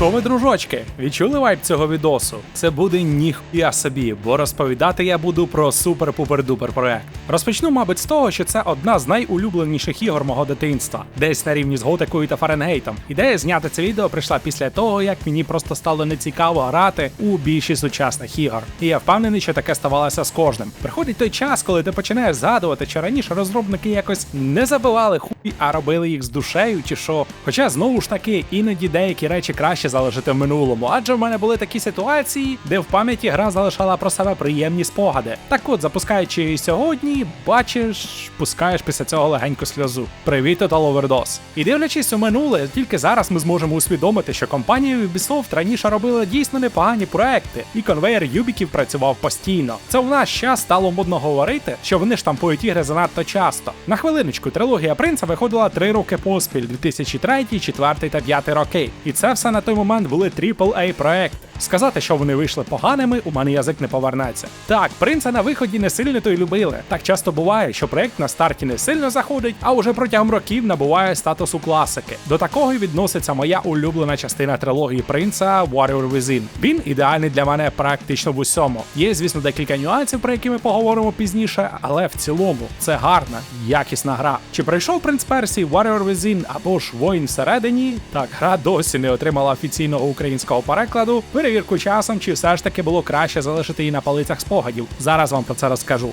що ви, дружочки, відчули вайб цього відосу? Це буде ніхуя собі, бо розповідати я буду про супер-пупер-дупер проект. Розпочну, мабуть, з того, що це одна з найулюбленіших ігор мого дитинства, десь на рівні з Готикою та Фаренгейтом. Ідея зняти це відео прийшла після того, як мені просто стало нецікаво грати у більшість сучасних ігор. І я впевнений, що таке ставалося з кожним. Приходить той час, коли ти починаєш згадувати, що раніше розробники якось не забивали хуй, а робили їх з душею, чи що. Хоча знову ж таки іноді деякі речі краще залишити в минулому, адже в мене були такі ситуації, де в пам'яті гра залишала про себе приємні спогади. Так от, запускаючи її сьогодні, бачиш, пускаєш після цього легеньку сльозу. Привіт, Total Overdose. І дивлячись у минуле, тільки зараз ми зможемо усвідомити, що компанія Ubisoft раніше робила дійсно непогані проекти, і конвейер юбіків працював постійно. Це в наш час стало модно говорити, що вони штампують ігри занадто часто. На хвилиночку, трилогія принца виходила три роки поспіль 2003, 2004 та 5 роки. І це все на той момент були AAA проекти. Сказати, що вони вийшли поганими, у мене язик не повернеться. Так, принца на виході не сильно то й любили. Так часто буває, що проект на старті не сильно заходить, а уже протягом років набуває статусу класики. До такого й відноситься моя улюблена частина трилогії принца Warrior Within. Він ідеальний для мене практично в усьому. Є, звісно, декілька нюансів, про які ми поговоримо пізніше, але в цілому це гарна, якісна гра. Чи пройшов принц Персії Warrior Within або ж воїн всередині? Так, гра досі не отримала офіційного українського перекладу. Перевірку часом, чи все ж таки було краще залишити її на палицях спогадів. Зараз вам про це розкажу.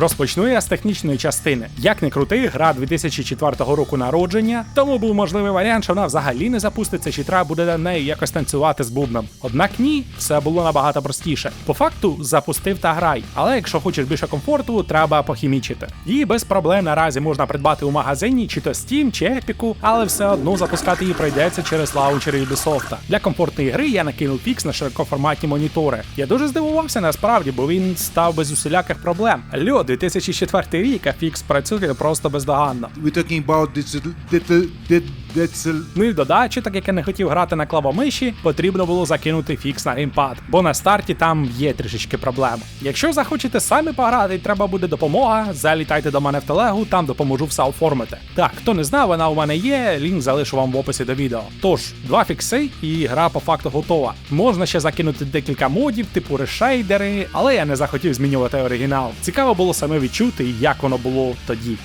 Розпочну я з технічної частини. Як не крути, гра 2004 року народження, тому був можливий варіант, що вона взагалі не запуститься, чи треба буде на неї якось танцювати з бубном. Однак ні, все було набагато простіше. По факту запустив та грай, але якщо хочеш більше комфорту, треба похімічити. Її без проблем наразі можна придбати у магазині, чи то Steam, чи Epic, але все одно запускати її прийдеться через лаунчери Ubisoft. Для комфортної гри я накинув фікс на широкоформатні монітори. Я дуже здивувався насправді, бо він став без усіляких проблем. Льо, 2004 рік, а працює просто бездоганно. We're talking about this, that, that, that's Ну і в додачі, так як я не хотів грати на клавомиші, потрібно було закинути фікс на геймпад, бо на старті там є трішечки проблем. Якщо захочете самі пограти, і треба буде допомога, залітайте до мене в телегу, там допоможу все оформити. Так, хто не знав, вона у мене є, лінк залишу вам в описі до відео. Тож, два фікси, і гра по факту готова. Можна ще закинути декілька модів, типу решейдери, але я не захотів змінювати оригінал. Цікаво було саме відчути, як воно було тоді.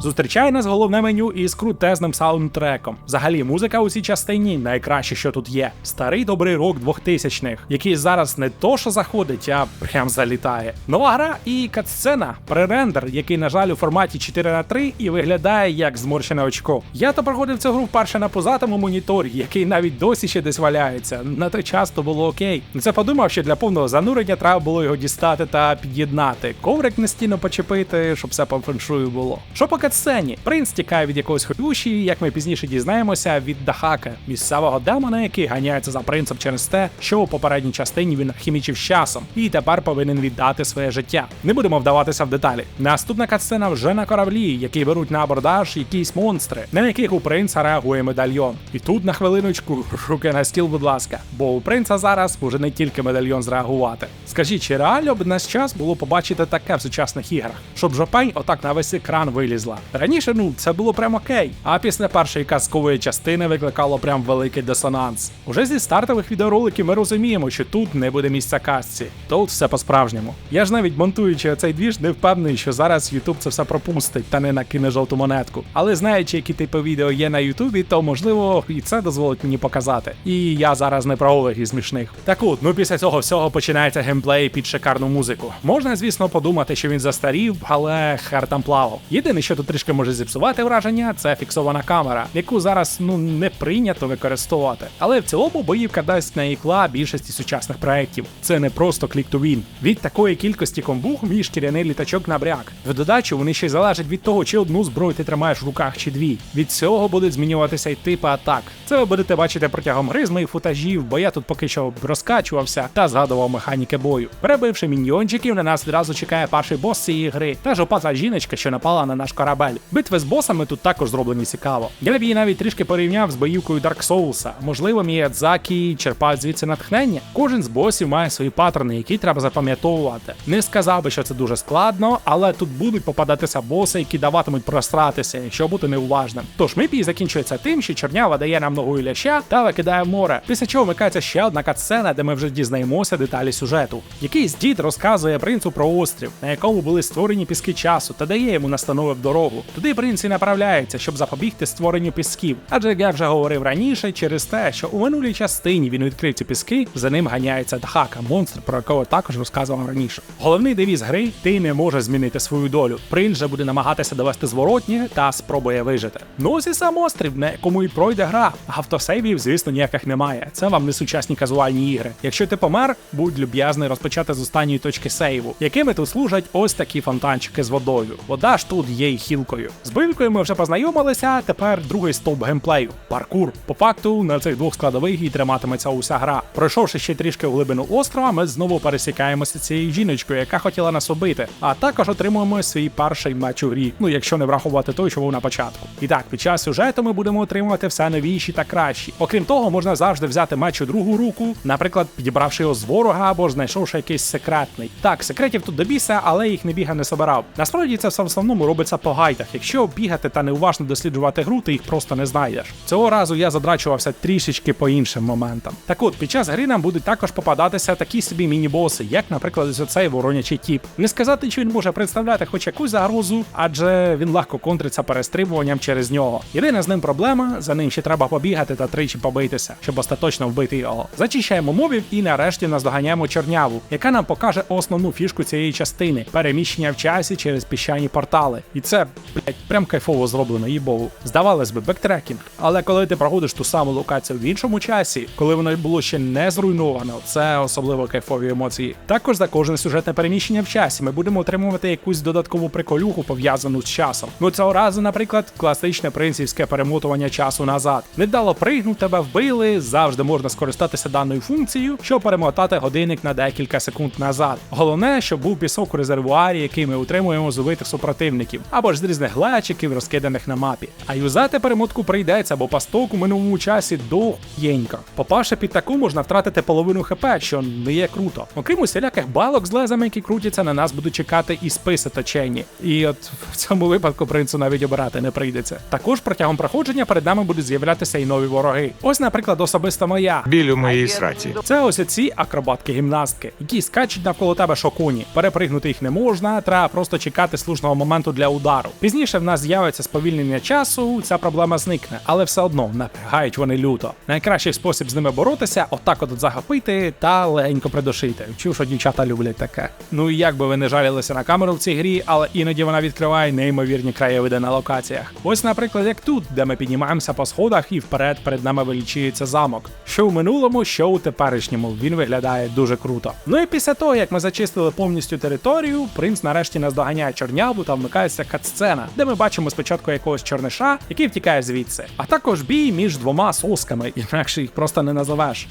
Зустрічає нас головне меню із крутезним саундтреком. Взагалі, музика у цій частині найкраще, що тут є. Старий добрий рок 2000-х, який зараз не то що заходить, а прям залітає. Нова гра і катсцена, пререндер, який, на жаль, у форматі 4 на 3 і виглядає як зморщене очко. Я то проходив цю гру вперше на позатому моніторі, який навіть досі ще десь валяється. На той час то було окей. Це подумав, що для повного занурення треба було його дістати та під'єднати. Коврик на стіну почепити, щоб все по феншую було. Що по катсцені? Принц тікає від якогось ходючі, як ми пізніше дізнаємося, від Дахака, місцевого демона, який ганяється за принцем через те, що у попередній частині він хімічив часом, і тепер повинен віддати своє життя. Не будемо вдаватися в деталі. Наступна катсцена вже на кораблі, який беруть на абордаж якісь монстри, на яких у принца реагує медальйон. І тут на хвилиночку руки на стіл, будь ласка, бо у принца зараз може не тільки медальйон зреагувати. Скажіть, чи реально б нас час було побачити таке в сучасних іграх, щоб жопень отак на весь екран вилізла? Раніше ну це було прям окей. А після першої казкової частини викликало прям великий дисонанс. Уже зі стартових відеороликів ми розуміємо, що тут не буде місця казці. Тут все по-справжньому. Я ж навіть монтуючи цей двіж, не впевнений, що зараз YouTube це все пропустить та не накине жовту монетку. Але знаючи, які типи відео є на Ютубі, то можливо і це дозволить мені показати. І я зараз не про Олег із смішних. Так от, ну після цього всього починається геймплей під шикарну музику. Можна, звісно, подумати, що він застарів, але хер там плавав. Єдине, що тут трішки може зіпсувати враження, це фіксована камера, яку зараз ну не прийнято використовувати. Але в цілому боївка дасть на ікла більшості сучасних проєктів. Це не просто клік to win. Від такої кількості комбух мій шкіряний літачок набряк. В додачу вони ще й залежать від того, чи одну зброю ти тримаєш в руках, чи дві. Від цього будуть змінюватися й типи атак. Це ви будете бачити протягом гри з моїх футажів, бо я тут поки що розкачувався та згадував механіки бою. Перебивши міньйончиків, на нас відразу чекає перший бос цієї гри та жопата жіночка, що напала на наш корабль корабель. Битви з босами тут також зроблені цікаво. Я б її навіть трішки порівняв з боївкою Dark Souls. Можливо, Міядзакі черпають звідси натхнення. Кожен з босів має свої паттерни, які треба запам'ятовувати. Не сказав би, що це дуже складно, але тут будуть попадатися боси, які даватимуть просратися, якщо бути неуважним. Тож мій закінчується тим, що чорнява дає нам ногою ляща та викидає море. Після чого вмикається ще одна катсцена, де ми вже дізнаємося деталі сюжету. Якийсь дід розказує принцу про острів, на якому були створені піски часу, та дає йому настанови в дорогу. Туди принц і направляється, щоб запобігти створенню пісків. Адже як я вже говорив раніше, через те, що у минулій частині він відкрив ці піски, за ним ганяється Дхака, монстр, про якого також розказував раніше. Головний девіз гри ти не можеш змінити свою долю. Принц же буде намагатися довести зворотнє та спробує вижити. Ну ось і сам острів, на якому і пройде гра. Автосейвів, звісно, ніяких немає. Це вам не сучасні казуальні ігри. Якщо ти помер, будь люб'язний розпочати з останньої точки сейву, якими тут служать ось такі фонтанчики з водою. Вода ж тут є й хілкою. З билькою ми вже познайомилися. Тепер другий стовп геймплею паркур. По факту на цих двох складових і триматиметься уся гра. Пройшовши ще трішки в глибину острова, ми знову пересікаємося цією жіночкою, яка хотіла нас убити. А також отримуємо свій перший матч у грі. Ну якщо не врахувати той, що був на початку. І так, під час сюжету ми будемо отримувати все новіші та кращі. Окрім того, можна завжди взяти меч у другу руку, наприклад, підібравши його з ворога або знайшовши якийсь секретний. Так, секретів тут до біса, але їх не біга не собирав. Насправді це все в основному робиться по гайдах. Якщо бігати та неуважно досліджувати гру, ти їх просто не знайдеш. Цього разу я задрачувався трішечки по іншим моментам. Так от, під час гри нам будуть також попадатися такі собі міні-боси, як, наприклад, ось оцей воронячий тіп. Не сказати, чи він може представляти хоч якусь загрозу, адже він легко контриться перестрибуванням через нього. Єдина з ним проблема, за ним ще треба побігати та тричі побитися, щоб остаточно вбити його. Зачищаємо мобів і нарешті наздоганяємо чорняву, яка нам покаже основну фішку цієї частини переміщення в часі через піщані портали. І це, блять, прям кайфово зроблено, їбову. Здавалось би, бектрекінг. Але коли ти проходиш ту саму локацію в іншому часі, коли воно було ще не зруйновано, це особливо кайфові емоції. Також за кожне сюжетне переміщення в часі ми будемо отримувати якусь додаткову приколюху пов'язану з часом. Ну цього разу, наприклад, класичне принцівське перемотування часу назад. Невдало пригнув, тебе вбили, завжди можна скористатися даною функцією, щоб перемотати годинник на декілька секунд назад. Головне, щоб був пісок у резервуарі, який ми утримуємо з убитих супротивників, або ж з різних глечиків, розкиданих на мапі. А юзати перемотку прийдеться, бо пасток у минулому часі довгенько. Попавши під таку, можна втратити половину хп, що не є круто. Окрім усіляких балок з лезами, які крутяться, на нас будуть чекати і списи точені. І от в цьому випадку принцу навіть обирати не прийдеться. Також протягом проходження перед нами будуть з'являтися і нові вороги. Ось, наприклад, особисто моя. Біль у моїй сраці. Це ось ці акробатки-гімнастки, які скачуть навколо тебе шокуні. Перепригнути їх не можна, треба просто чекати слушного моменту для удару. Пізніше в нас з'явиться сповільнення часу, ця проблема зникне, але все одно напрягають вони люто. Найкращий спосіб з ними боротися отак от захопити та легенько придушити. Чув, що дівчата люблять таке. Ну і як би ви не жалілися на камеру в цій грі, але іноді вона відкриває неймовірні краєвиди на локаціях. Ось, наприклад, як тут, де ми піднімаємося по сходах і вперед перед нами вилічується замок. Що в минулому, що у теперішньому. Він виглядає дуже круто. Ну і після того, як ми зачистили повністю територію, принц нарешті наздоганяє чорняву та вмикається катсцена, де ми бачимо спочатку якогось чорниша, який втікає звідси. А також бій між двома сосками, інакше їх просто не назовеш.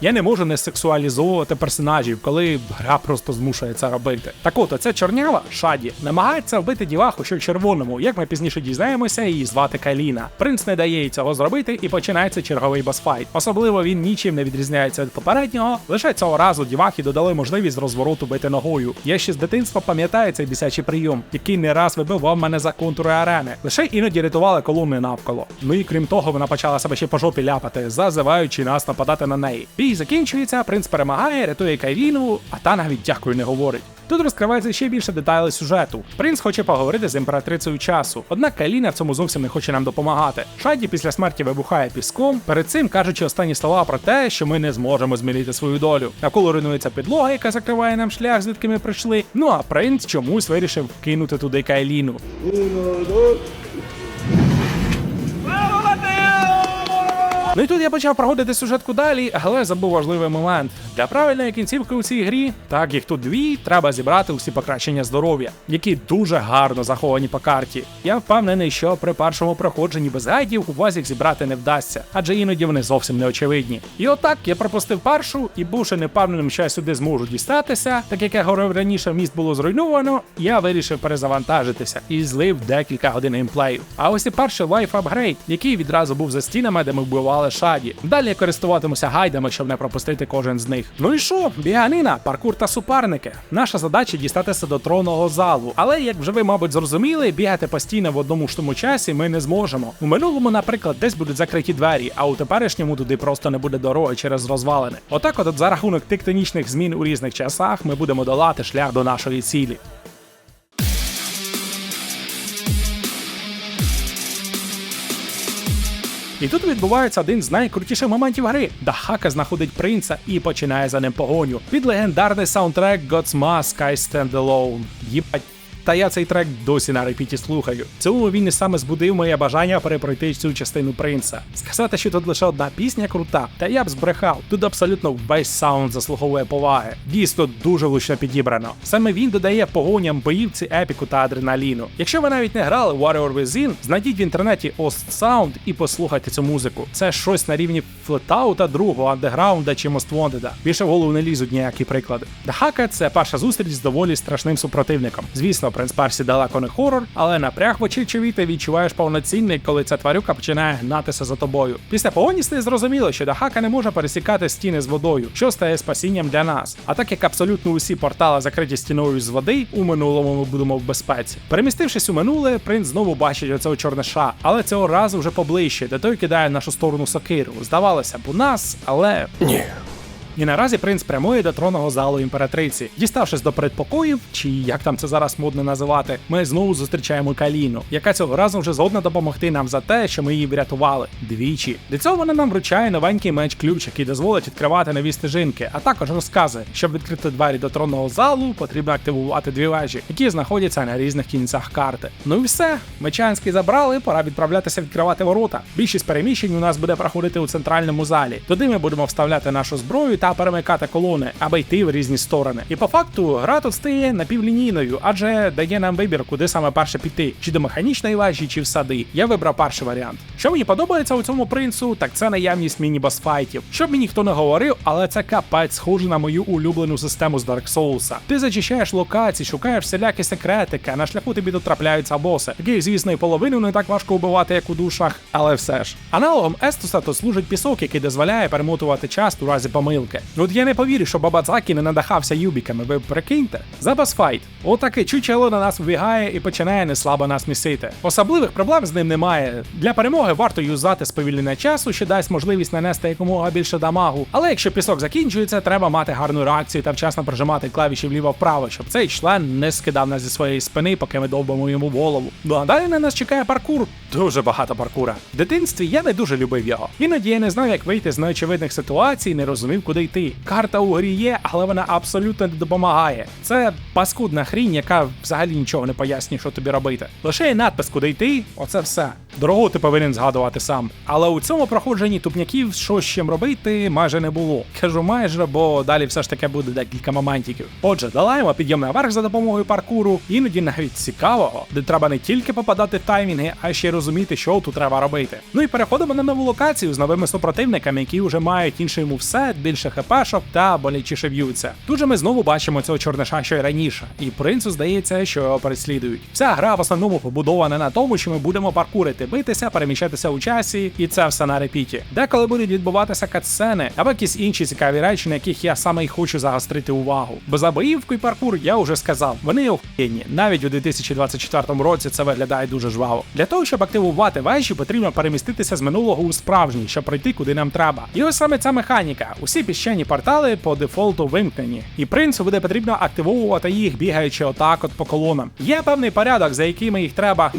Я не можу не сексуалізовувати персонажів, коли гра просто змушує це робити. Так от, оця чорнява Шаді намагається вбити діваху, що червоному, як ми пізніше дізнаємося, її звати Каліна. Принц не дає їй цього зробити, і починається черговий босфайт. Особливо він нічим не відрізняється від попереднього. Лише цього разу дівахі додали можливість розвороту бити ногою. Я ще з дитинства пам'ятаю цей бісячий прийом, який не раз вибивав мене за контури арени. Лише іноді рятували колони навколо. Ну і крім того, вона почала себе ще по жопі ляпати, зазиваючи нас нападати на неї. Бій закінчується, принц перемагає, рятує Кайріну, а та навіть дякую не говорить. Тут розкривається ще більше деталей сюжету. Принц хоче поговорити з імператрицею часу, однак Кайліна в цьому зовсім не хоче нам допомагати. Шаді після смерті вибухає піском, перед цим кажучи останні слова про те, що ми не зможемо змінити свою долю. Навколо руйнується підлога, яка закриває нам шлях, звідки ми прийшли. Ну а принц чомусь вирішив кинути туди Кайліну. Ну і тут я почав проходити сюжетку далі, але забув важливий момент. Для правильної кінцівки у цій грі, так їх тут дві, треба зібрати усі покращення здоров'я, які дуже гарно заховані по карті. Я впевнений, що при першому проходженні без гайдів у вас їх зібрати не вдасться, адже іноді вони зовсім не очевидні. І отак я пропустив першу і бувши непевненим, що я сюди зможу дістатися, так як я говорив раніше, міст було зруйновано, я вирішив перезавантажитися і злив декілька годин геймплею. А ось і перший лайф апгрейд, який відразу був за стінами, де ми вбивали шаді. Далі користуватимуся гайдами, щоб не пропустити кожен з них. Ну і що? Біганина, паркур та суперники. Наша задача дістатися до тронного залу. Але як вже ви, мабуть, зрозуміли, бігати постійно в одному ж тому часі ми не зможемо. У минулому, наприклад, десь будуть закриті двері, а у теперішньому туди просто не буде дороги через розвалини. Отак, от за рахунок тектонічних змін у різних часах, ми будемо долати шлях до нашої цілі. І тут відбувається один з найкрутіших моментів гри. Дахака знаходить принца і починає за ним погоню. Під легендарний саундтрек God's Mask I Stand Alone. Їбать. Та я цей трек досі на репіті слухаю. В цьому він і саме збудив моє бажання перепройти цю частину принца. Сказати, що тут лише одна пісня крута, та я б збрехав. Тут абсолютно весь саунд заслуговує поваги. Дійсно дуже влучно підібрано. Саме він додає погоням боївці епіку та адреналіну. Якщо ви навіть не грали Warrior Within, знайдіть в інтернеті Ost Sound і послухайте цю музику. Це щось на рівні флетаута, другого андеграунда чи Wanted. Більше в голову не лізуть ніякі приклади. Дахака це перша зустріч з доволі страшним супротивником. Звісно, принц Парсі далеко не хорор, але напряг в очі ти відчуваєш повноцінний, коли ця тварюка починає гнатися за тобою. Після погоні стає зрозуміло, що Дахака не може пересікати стіни з водою, що стає спасінням для нас. А так як абсолютно усі портали закриті стіною з води, у минулому ми будемо в безпеці. Перемістившись у минуле, принц знову бачить оцього чорниша, але цього разу вже поближче, де той кидає в нашу сторону сокиру. Здавалося б, у нас, але ні. І наразі принц прямує до тронного залу імператриці. Діставшись до передпокоїв, чи як там це зараз модно називати, ми знову зустрічаємо Каліну, яка цього разу вже згодна допомогти нам за те, що ми її врятували двічі. Для цього вона нам вручає новенький меч ключ, який дозволить відкривати нові стежинки, а також розказує, щоб відкрити двері до тронного залу, потрібно активувати дві вежі, які знаходяться на різних кінцях карти. Ну і все, мечанський забрали, пора відправлятися відкривати ворота. Більшість переміщень у нас буде проходити у центральному залі. Туди ми будемо вставляти нашу зброю та перемикати колони, аби йти в різні сторони. І по факту гра тут стає напівлінійною, адже дає нам вибір, куди саме перше піти, чи до механічної вежі, чи в сади. Я вибрав перший варіант. Що мені подобається у цьому принцу, так це наявність міні-босфайтів. Щоб мені ніхто не говорив, але це капець схоже на мою улюблену систему з Dark Souls. Ти зачищаєш локації, шукаєш всілякі секретики, а на шляху тобі тут трапляються боси, яких, звісно, і половину не так важко вбивати, як у душах, але все ж. Аналогом Естуса то служить пісок, який дозволяє перемотувати час у разі помилки. Ну, От я не повірю, що Бабадзакі не надахався юбіками, ви прикиньте. За басфайт. Отаке чучело на нас вбігає і починає неслабо нас місити. Особливих проблем з ним немає. Для перемоги варто юзати сповільнення часу, що дасть можливість нанести якомога більше дамагу. Але якщо пісок закінчується, треба мати гарну реакцію та вчасно прижимати клавіші вліво-вправо, щоб цей член не скидав нас зі своєї спини, поки ми довбимо йому голову. Ну а далі на нас чекає паркур. Дуже багато паркура. В дитинстві я не дуже любив його. Іноді я не знав, як вийти з неочевидних ситуацій, не розумів, куди йти. Карта у грі є, але вона абсолютно не допомагає. Це паскудна хрінь, яка взагалі нічого не пояснює, що тобі робити. Лише є надпис, куди йти, оце все. Дорогу ти повинен згадувати сам. Але у цьому проходженні тупняків що з чим робити майже не було. Кажу майже, бо далі все ж таки буде декілька моментиків. Отже, долаємо підйом наверх за допомогою паркуру, іноді навіть цікавого, де треба не тільки попадати в таймінги, а ще й розуміти, що тут треба робити. Ну і переходимо на нову локацію з новими супротивниками, які вже мають інший мувсет, більше хпшок та болячіше б'ються. Тут же ми знову бачимо цього чорниша, що й раніше, і принцу здається, що його переслідують. Вся гра в основному побудована на тому, що ми будемо паркурити, битися, переміщатися у часі, і це все на репіті. Деколи будуть відбуватися катсцени або якісь інші цікаві речі, на яких я саме й хочу загострити увагу. Бо за боївку і паркур я вже сказав, вони охуєнні. Навіть у 2024 році це виглядає дуже жваво. Для того, щоб активувати вежі, потрібно переміститися з минулого у справжній, щоб пройти куди нам треба. І ось саме ця механіка. Усі піщані портали по дефолту вимкнені, і принцу буде потрібно активовувати їх, бігаючи отак от по колонам. Є певний порядок, за якими їх треба.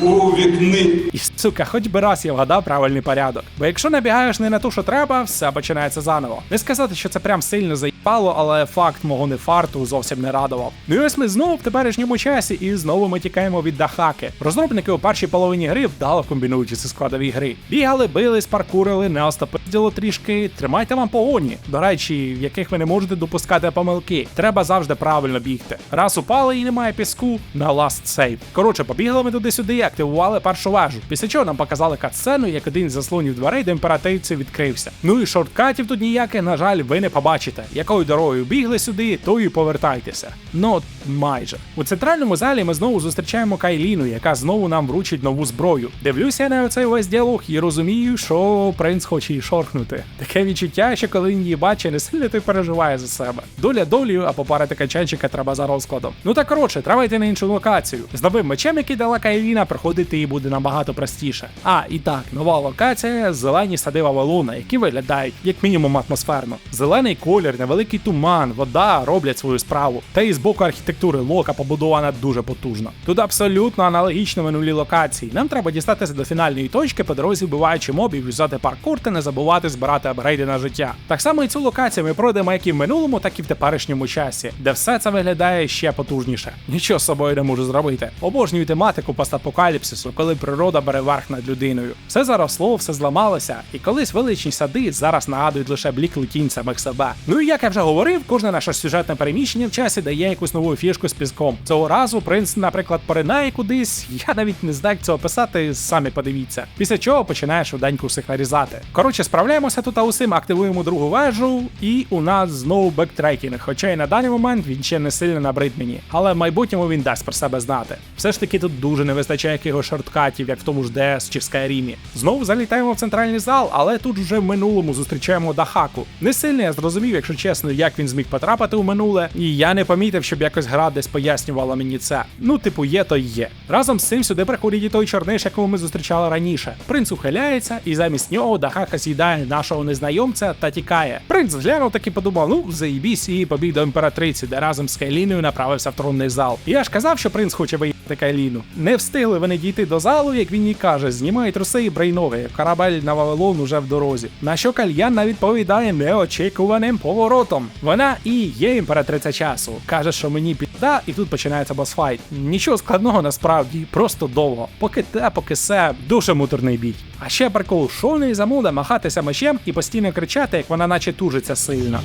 І сука, хоч би раз я вгадав правильний порядок. Бо якщо набігаєш не на ту, що треба, все починається заново. Не сказати, що це прям сильно заїбало, підпало, але факт мого нефарту зовсім не радував. Ну і ось ми знову в теперішньому часі, і знову ми тікаємо від Дахаки. Розробники у першій половині гри вдало комбінуючи ці складові гри. Бігали, бились, паркурили, не остопизділо трішки. Тримайте вам погоні. До речі, в яких ви не можете допускати помилки. Треба завжди правильно бігти. Раз упали і немає піску, на last save. Коротше, побігли ми туди-сюди і активували першу вежу. Після чого нам показали катсцену, як один з заслонів дверей до імперативці відкрився. Ну і шорткатів тут ніяких, на жаль, ви не побачите. Якою дорогою бігли сюди, тою і повертайтеся. Ну, майже. У центральному залі ми знову зустрічаємо Кайліну, яка знову нам вручить нову зброю. Дивлюся на цей весь діалог і розумію, що принц хоче її шорхнути. Таке відчуття, що коли він її бачить, не сильно той переживає за себе. Доля долею, а попарити качанчика треба за розкладом. Ну та коротше, треба йти на іншу локацію. З новим мечем, який дала Кайліна, проходити її буде набагато простіше. А, і так, нова локація зелені сади Вавилона, які виглядають як мінімум атмосферно. Зелений колір, невеликий туман, вода роблять свою справу. Та і з боку архітектури лока побудована дуже потужно. Тут абсолютно аналогічно минулі локації. Нам треба дістатися до фінальної точки по дорозі вбиваючи мобів, взяти паркур та не забувати збирати апгрейди на життя. Так само і цю локацію ми пройдемо як і в минулому, так і в теперішньому часі, де все це виглядає ще потужніше. Нічого з собою не можу зробити. Обожнюю тематику постапокаліпсису, коли природа бере верх над людиною. Все заросло, все зламалося, і колись величні сади зараз нагадують лише блік летінь самих себе. Ну і як я вже говорив, кожне наше сюжетне переміщення в часі дає якусь нову фішку з піском. Цього разу принц, наприклад, поринає кудись. Я навіть не знаю, як це описати, самі подивіться. Після чого починає швиденько всіх нарізати. Коротше, справляємося тут усім, активуємо другу вежу, і у нас знову бектрекінг. Хоча і на даний момент він ще не сильно набрид мені, але в майбутньому він дасть про себе знати. Все ж таки тут дуже не вистачає якихось шорткатів, як в тому ж DS чи Skyrim. Знову залітаємо в центральний зал, але тут вже в минулому зустрічаємо Дахаку. Не сильно я зрозумів, якщо чесно, як він зміг потрапити у минуле, і я не помітив, щоб якось гра десь пояснювала мені це. Ну, типу, є, то є. Разом з цим сюди приходить і той чорниш, якого ми зустрічали раніше. Принц ухиляється, і замість нього Дахака з'їдає нашого незнайомця та тікає. Принц глянув так і подумав: ну заїбісь, і побіг до імператриці, де разом з Кайліною направився в тронний зал. І я ж казав, що принц хоче виїхати Кайліну. Не встигли вони дійти до залу, як він їй каже, знімає труси і брейноги. Корабель на Вавилон уже в дорозі. На що кальян навіть повідає неочікуваним поворотом. Вона і є імператриця часу. Каже, що мені підда, і тут починається босфайт. Нічого складного насправді, просто довго. Поки те, поки се, дуже муторний бій. А ще прикол, що в неї замуда махатися мечем і постійно кричати, як вона наче тужиться сильно.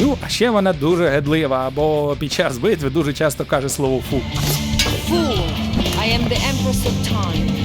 Ну, а ще вона дуже гедлива, бо під час битви дуже часто каже слово фу. Fool, I am the Empress of Time.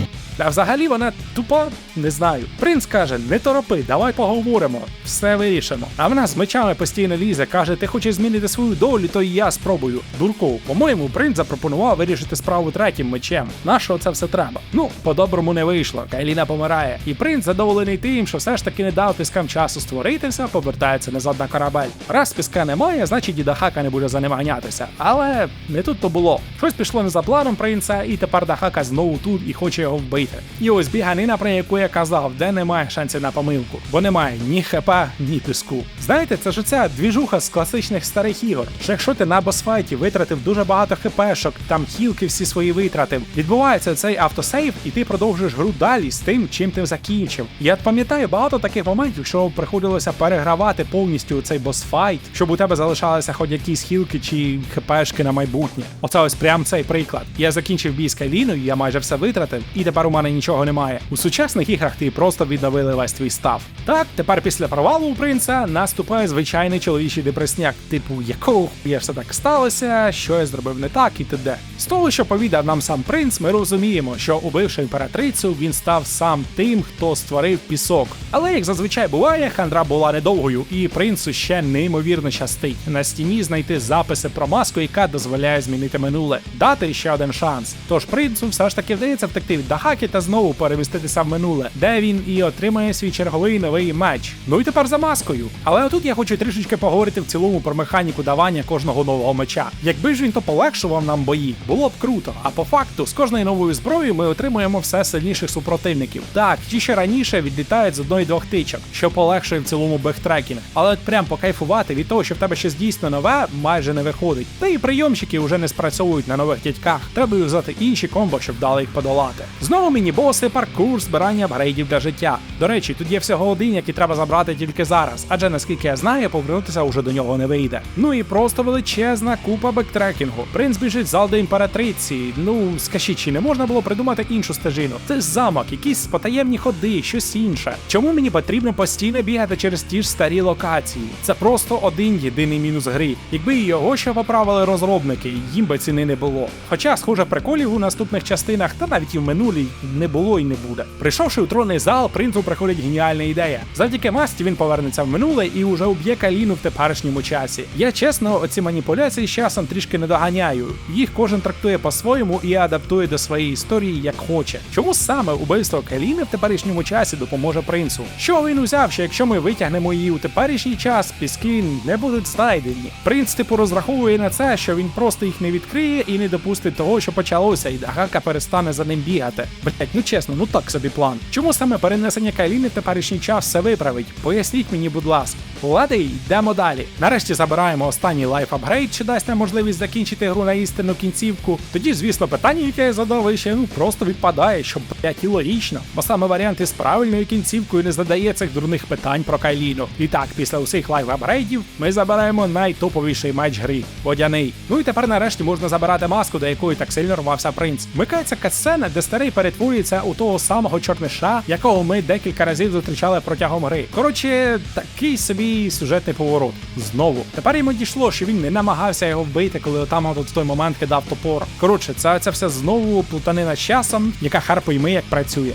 А взагалі вона тупа, не знаю. Принц каже: не торопи, давай поговоримо, все вирішимо. А вона з мечами постійно лізе, каже: ти хочеш змінити свою долю, то і я спробую. Дурко, по-моєму, принц запропонував вирішити справу третім мечем. Нащо це все треба? Ну, по-доброму не вийшло. Кайліна помирає. І принц задоволений тим, що все ж таки не дав піскам часу створитися, повертається назад на корабель. Раз піска немає, значить і Дахака не буде за ним ганятися. Але не тут то було. Щось пішло не за планом принца, і тепер Дахака знову тут і хоче його вбити. І ось біганина, про яку я казав, де немає шансів на помилку, бо немає ні хп, ні піску. Знаєте, це ж ця двіжуха з класичних старих ігор. Що якщо ти на босфайті витратив дуже багато хпшок, там хілки всі свої витратив, відбувається цей автосейв, і ти продовжуєш гру далі з тим, чим ти закінчив. Я пам'ятаю багато таких моментів, що приходилося перегравати повністю цей босфайт, щоб у тебе залишалися хоч якісь хілки чи хпшки на майбутнє. Оце ось прям цей приклад. Я закінчив бій з Кайліною, я майже все витратив, і тепер у мене нічого немає. У сучасних іграх ти просто відновили весь твій став. Так, тепер після провалу у принца наступає звичайний чоловічий депресняк, типу якого хуя все так сталося, що я зробив не так і т.д. З того, що повідав нам сам принц, ми розуміємо, що убивши імператрицю, він став сам тим, хто створив пісок. Але як зазвичай буває, хандра була недовгою, і принцу ще неймовірно щастить на стіні знайти записи про маску, яка дозволяє змінити минуле, дати ще один шанс. Тож принцу все ж таки вдається втекти від Дахаки та знову переміститися в минуле, де він і отримає свій черговий новий меч. Ну і тепер за маскою. Але отут я хочу трішечки поговорити в цілому про механіку давання кожного нового меча. Якби ж він то полегшував нам бої, було б круто. А по факту, з кожною новою зброєю ми отримуємо все сильніших супротивників. Так, ті ще раніше відлітають з одної-двох тичок, що полегшує в цілому бехтрекінг. Але от прям покайфувати від того, що в тебе щось дійсно нове, майже не виходить. Та і прийомчики вже не спрацьовують на нових дядьках. Треба юзати інші комбо, щоб дали їх подолати. Знову міні-боси, паркур, збирання апгрейдів для життя. До речі, тут є всього один, який треба забрати тільки зараз, адже наскільки я знаю, повернутися уже до нього не вийде. Ну і просто величезна купа бектрекінгу. Принц біжить зал імператриці. Ну скажіть, чи не можна було придумати іншу стежину? Це ж замок, якісь потаємні ходи, щось інше. Чому мені потрібно постійно бігати через ті ж старі локації? Це просто один єдиний мінус гри. Якби його ще поправили розробники, їм би ціни не було. Хоча, схоже, приколів у наступних частинах, та навіть і в минулій не було і не буде. Прийшовши у тронний зал, принцу приходить геніальна ідея. Завдяки масті він повернеться в минуле і уже уб'є Каліну в теперішньому часі. Я чесно, оці маніпуляції з часом трішки не доганяю. Їх кожен трактує по-своєму і адаптує до своєї історії як хоче. Чому саме убивство Каліни в теперішньому часі допоможе принцу? Що він узяв, що якщо ми витягнемо її у теперішній час, піски не будуть знайдені. Принц типу розраховує на це, що він просто їх не відкриє і не допустить того, що почалося, і Дагака перестане за ним бігати. Блять, ну чесно, ну так собі план. Чому саме перенесення Кайліни в теперішній час все виправить? Поясніть мені, будь ласка. Лади, йдемо далі. Нарешті забираємо останній лайф апгрейд, що дасть нам можливість закінчити гру на істинну кінцівку. Тоді, звісно, питання, яке я задав вище, ну просто відпадає, що блять і логічно. Бо саме варіант із правильною кінцівкою не задає цих дурних питань про Кайліну. І так, після усіх лайф апгрейдів ми забираємо найтоповіший матч гри водяний. Ну і тепер нарешті можна забирати маску, до якої так сильно рвався принц. Вмикається катсцена, де старий перетворюється у того самого чорниша, якого ми декілька разів зустрічали протягом гри. Коротше, такий собі сюжетний поворот. Знову. Тепер йому дійшло, що він не намагався його вбити, коли отам от в той момент кидав топор. Коротше, це, це все знову плутанина з часом, яка харпу й ми як працює.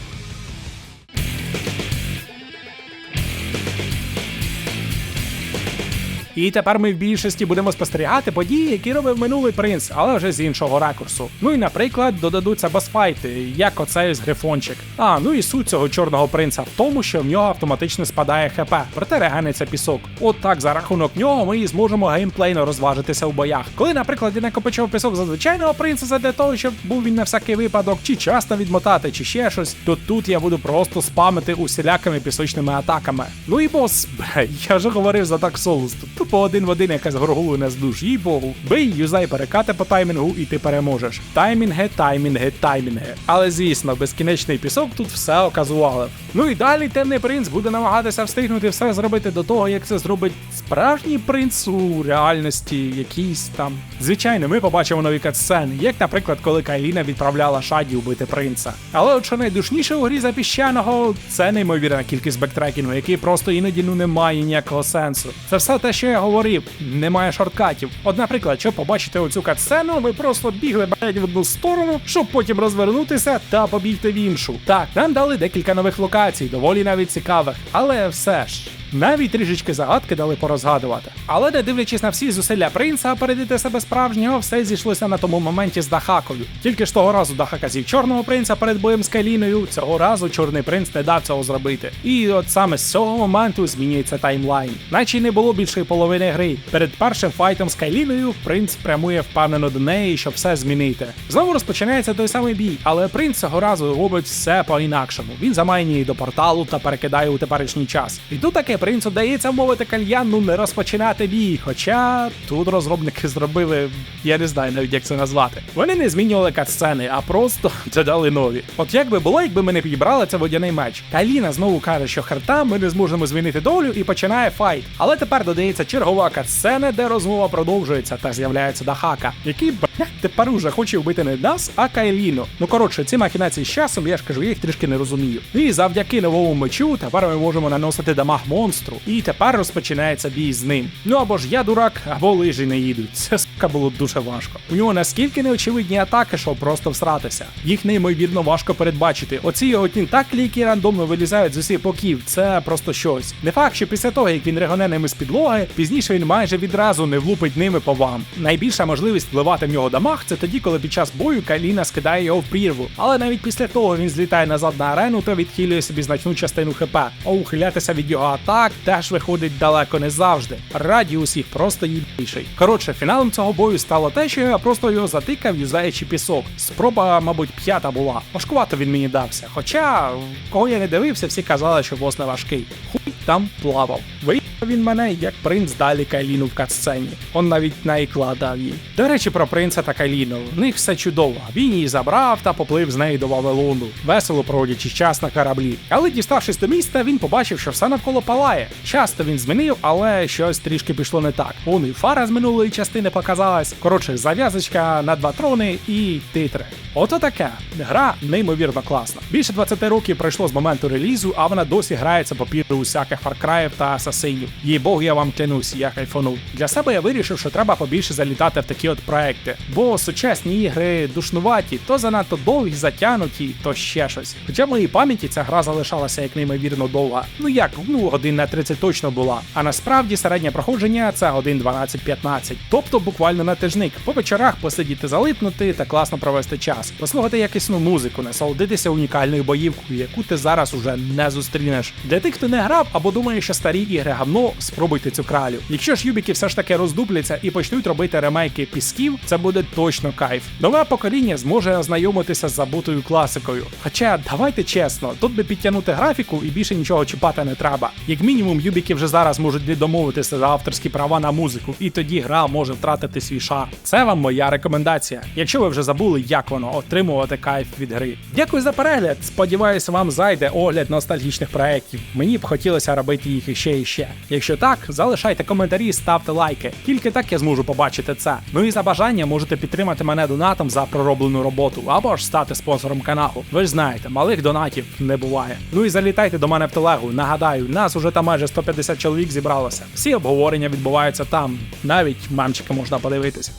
І тепер ми в більшості будемо спостерігати події, які робив минулий принц, але вже з іншого ракурсу. Ну і, наприклад, додадуться босфайти, як оцей з грифончик. А ну і суть цього чорного принца в тому, що в нього автоматично спадає ХП, проте регениться пісок. От так за рахунок нього ми і зможемо геймплейно розважитися у боях. Коли, наприклад, я накопичив пісок за звичайного принца для того, щоб був він на всякий випадок, чи часто відмотати, чи ще щось, то тут я буду просто спамити усілякими пісочними атаками. Ну і бос, я вже говорив за так Souls. Тут тупо один в один якась горгулина з душ, їй богу. Бий, юзай перекати по таймінгу, і ти переможеш. Таймінги, таймінги, таймінги. Але звісно, безкінечний пісок тут все оказували. Ну і далі темний принц буде намагатися встигнути все зробити до того, як це зробить справжній принц у реальності, якийсь там. Звичайно, ми побачимо нові катсцени, як, наприклад, коли Кайліна відправляла Шаді вбити принца. Але от що найдушніше у грі за піщаного, це неймовірна кількість бектрекінгу, який просто іноді ну не має ніякого сенсу. Це все те, що я говорив, немає шорткатів. От, наприклад, щоб побачити оцю катсцену, ви просто бігли блядь, в одну сторону, щоб потім розвернутися та побігти в іншу. Так, нам дали декілька нових локацій, доволі навіть цікавих, але все ж. Навіть трішечки загадки дали порозгадувати. Але не дивлячись на всі зусилля принца передати себе справжнього, все зійшлося на тому моменті з Дахакою. Тільки ж того разу Дахака зів чорного принца перед боєм з Кайліною, цього разу чорний принц не дав цього зробити. І от саме з цього моменту змінюється таймлайн. Наче й не було більшої половини гри. Перед першим файтом з Кайліною принц прямує впевнено до неї, щоб все змінити. Знову розпочинається той самий бій, але принц цього разу робить все по-інакшому. Він заманює її до порталу та перекидає у теперішній час. І тут таке принцу дається мовити кальянну не розпочинати бій. Хоча тут розробники зробили, я не знаю навіть як це назвати. Вони не змінювали катсцени, а просто додали нові. От як би було, якби ми не підібрали це водяний меч. Каліна знову каже, що харта ми не зможемо змінити долю і починає файт. Але тепер додається чергова катсцена, де розмова продовжується та з'являється Дахака, який блядь, тепер уже хоче вбити не нас, а Кайліну. Ну коротше, ці махінації з часом, я ж кажу, я їх трішки не розумію. І завдяки новому мечу тепер ми можемо наносити дамаг монстру. І тепер розпочинається бій з ним. Ну або ж я дурак, або лижі не їдуть. Це сука було дуже важко. У нього наскільки неочевидні атаки, що просто всратися. Їх неймовірно важко передбачити. Оці його тінтаклі, які рандомно вилізають з усіх боків, це просто щось. Не факт, що після того, як він регоне ними з підлоги, пізніше він майже відразу не влупить ними по вам. Найбільша можливість впливати в нього дамаг це тоді, коли під час бою Каліна скидає його в прірву. Але навіть після того він злітає назад на арену та відхилює собі значну частину хп. А ухилятися від його атак теж виходить далеко не завжди. Радіус їх просто їбіший. Коротше, фіналом цього бою стало те, що я просто його затикав, юзаючи пісок. Спроба, мабуть, п'ята була. Важкувато він мені дався. Хоча, кого я не дивився, всі казали, що бос не важкий. Хуй там плавав. Ви він мене як принц далі Кайліну в катсцені. Он навіть найкладав їй. До речі, про принца та Кайліну. В них все чудово. Він її забрав та поплив з нею до Вавилону, весело проводячи час на кораблі. Але діставшись до міста, він побачив, що все навколо палає. Часто він змінив, але щось трішки пішло не так. Он і фара з минулої частини показалась. Коротше, зав'язочка на два трони і титри. Ото таке. Гра неймовірно класна. Більше 20 років пройшло з моменту релізу, а вона досі грається по піру усяких фаркраїв та асасинів. Їй бог, я вам клянусь, я кайфанув. Для себе я вирішив, що треба побільше залітати в такі от проекти. Бо сучасні ігри душнуваті, то занадто довгі, затянуті, то ще щось. Хоча в моїй пам'яті ця гра залишалася як неймовірно довга. Ну як, ну годин на 30 точно була. А насправді середнє проходження це годин 12-15. Тобто буквально на тижник. По вечорах посидіти залипнути та класно провести час. Послухати якісну музику, насолодитися унікальною боївкою, яку ти зараз уже не зустрінеш. Для тих, хто не грав або думає, що старі ігри гавно, спробуйте цю кралю. Якщо ж юбіки все ж таки роздупляться і почнуть робити ремейки пісків, це буде точно кайф. Нове покоління зможе ознайомитися з забутою класикою. Хоча давайте чесно, тут би підтягнути графіку і більше нічого чіпати не треба. Як мінімум, юбіки вже зараз можуть домовитися за авторські права на музику, і тоді гра може втратити свій шар. Це вам моя рекомендація. Якщо ви вже забули, як воно отримувати кайф від гри. Дякую за перегляд. Сподіваюся, вам зайде огляд ностальгічних проєктів. Мені б хотілося робити їх іще і ще. Якщо так, залишайте коментарі, ставте лайки. Тільки так я зможу побачити це. Ну і за бажання можете підтримати мене донатом за пророблену роботу або ж стати спонсором каналу. Ви ж знаєте, малих донатів не буває. Ну і залітайте до мене в телегу. Нагадаю, нас уже там майже 150 чоловік зібралося. Всі обговорення відбуваються там. Навіть мемчики можна подивитися.